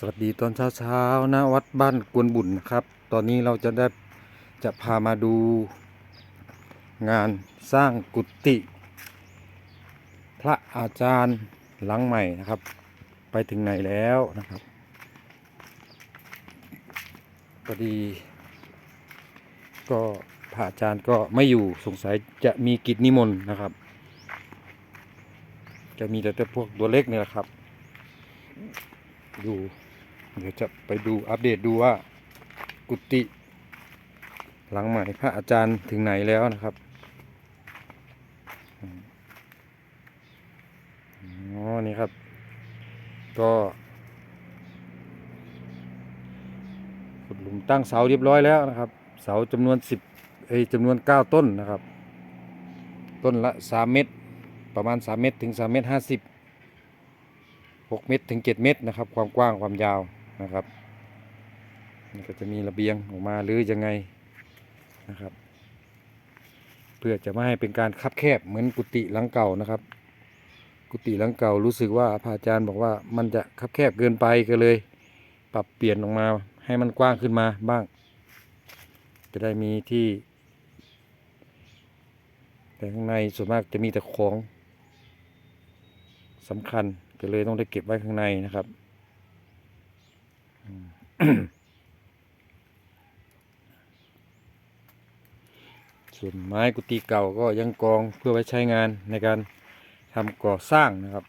สวัสดีตอนเช้าๆนะวัดบ้านกวนบุญนะครับ ตอนนี้เราจะได้จะพามาดูงานสร้างกุฏิพระอาจารย์หลังใหม่นะครับ ไปถึงไหนแล้วนะครับพอดี ก็พระอาจารย์ก็ไม่อยู่สงสัยจะมีกิจนิมนต์นะครับ จะมีแต่พวกตัวเล็กเนี่ยแหละครับ ดู เดี๋ยวจะไปดูอัปเดตดูว่ากุฏิหลังใหม่พระอาจารย์ถึงไหนแล้วนะครับอ๋อนี่ครับ ก็ขุดหลุมตั้งเสาเรียบร้อยแล้วนะครับ เสาจำนวนสิบเอ้ยจำนวนเก้าต้นนะครับ ต้นละสามเมตร ประมาณสามเมตรถึงสามเมตรห้าสิบ6เมตรถึง7เมตรนะครับ ความกว้างความยาว นะครับนี่ก็จะมีระเบียงออกมาหรือยังไงนะครับ เพื่อจะไม่ให้เป็นการคับแคบเหมือนกุฏิหลังเก่านะครับ กุฏิหลังเก่ารู้สึกว่าพระอาจารย์บอกว่ามันจะคับแคบเกินไปก็เลย ปรับเปลี่ยนออกมาให้มันกว้างขึ้นมาบ้าง จะได้มีที่ แต่ข้างในส่วนมากจะมีแต่ของสำคัญก็เลยต้องได้เก็บไว้ข้างในนะครับ ส่วนไม้กุฏิเก่าก็ยังกองเพื่อไว้ใช้งานในการทำก่อสร้างนะครับ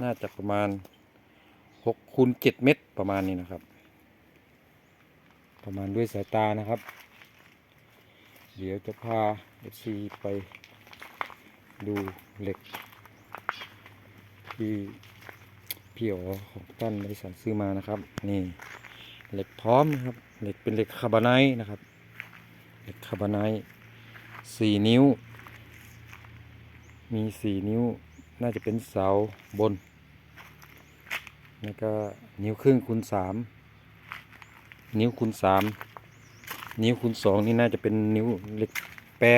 น่าจะประมาณหกคูณเจ็ดเมตรประมาณนี้นะครับ ประมาณด้วยสายตานะครับ เดี๋ยวจะพาเอฟซีไปดูเหล็ก ที่พี่อ๋อของต้นบริษัทซื้อมานะครับ นี่เหล็กพร้อมนะครับ เหล็กเป็นเหล็กคาร์บอนไนท์นะครับ เหล็กคาร์บอนไนท์สี่นิ้ว มีสี่นิ้ว น่าจะเป็นเสาบน แล้วก็นิ้วครึ่งคูณสามนิ้วคูณสามนิ้วคูณสองนี่น่าจะเป็นนิ้วเหล็กแปร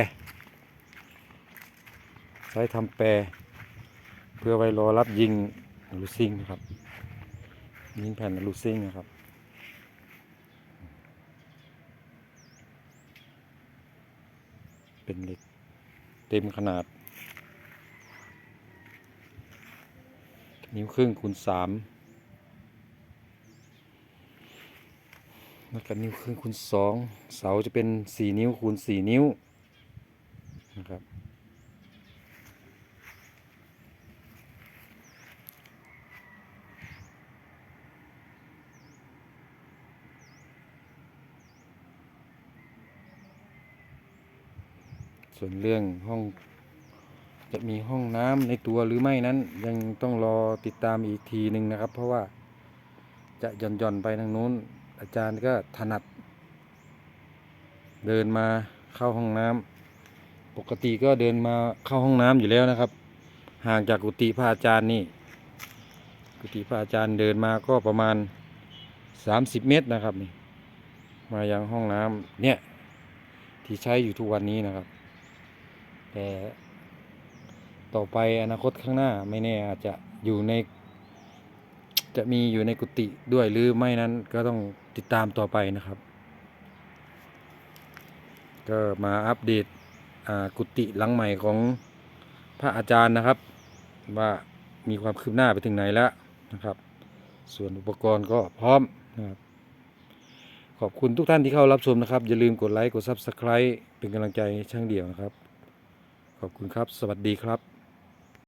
ใช้ทำแปร เพื่อไว้รอรับยิงลูซิงนะครับ ยิงแผ่นลูซิงนะครับเป็นเหล็กเต็มขนาด นิ้วครึ่งคูณสามแล้วก็นิ้วครึ่งคูณสองเสาจะเป็นสี่นิ้วคูณสี่นิ้วนะครับส่วนเรื่องห้อง จะมีห้องน้ำในตัวหรือไม่นั้น ยังต้องรอติดตามอีกทีหนึ่งนะครับ เพราะว่าจะหย่อนย่อนๆไปทางนู้น อาจารย์ก็ถนัด เดินมาเข้าห้องน้ำปกติก็เดินมาเข้าห้องน้ำอยู่แล้วนะครับ ห่างจากกุฏิพระอาจารย์นี่ กุฏิพระอาจารย์เดินมาก็ประมาณ 30 เมตรนะครับนี่มายังห้องน้ำเนี่ยที่ใช้อยู่ทุกวันนี้นะครับแต่ ต่อไปอนาคตข้างหน้าไม่แน่อาจจะอยู่ใน จะมีอยู่ในกุฏิด้วยหรือไม่นั้นก็ต้องติดตามต่อไปนะครับ ก็มาอัปเดตกุฏิหลังใหม่ของพระอาจารย์นะครับ ว่ามีความคืบหน้าไปถึงไหนแล้วนะครับ ส่วนอุปกรณ์ก็พร้อมนะครับขอบคุณทุกท่านที่เข้ารับชมนะครับ อย่าลืมกดไลค์ กด Subscribe เป็นกำลังใจช่างเดี่ยวนะครับ ขอบคุณครับ สวัสดีครับ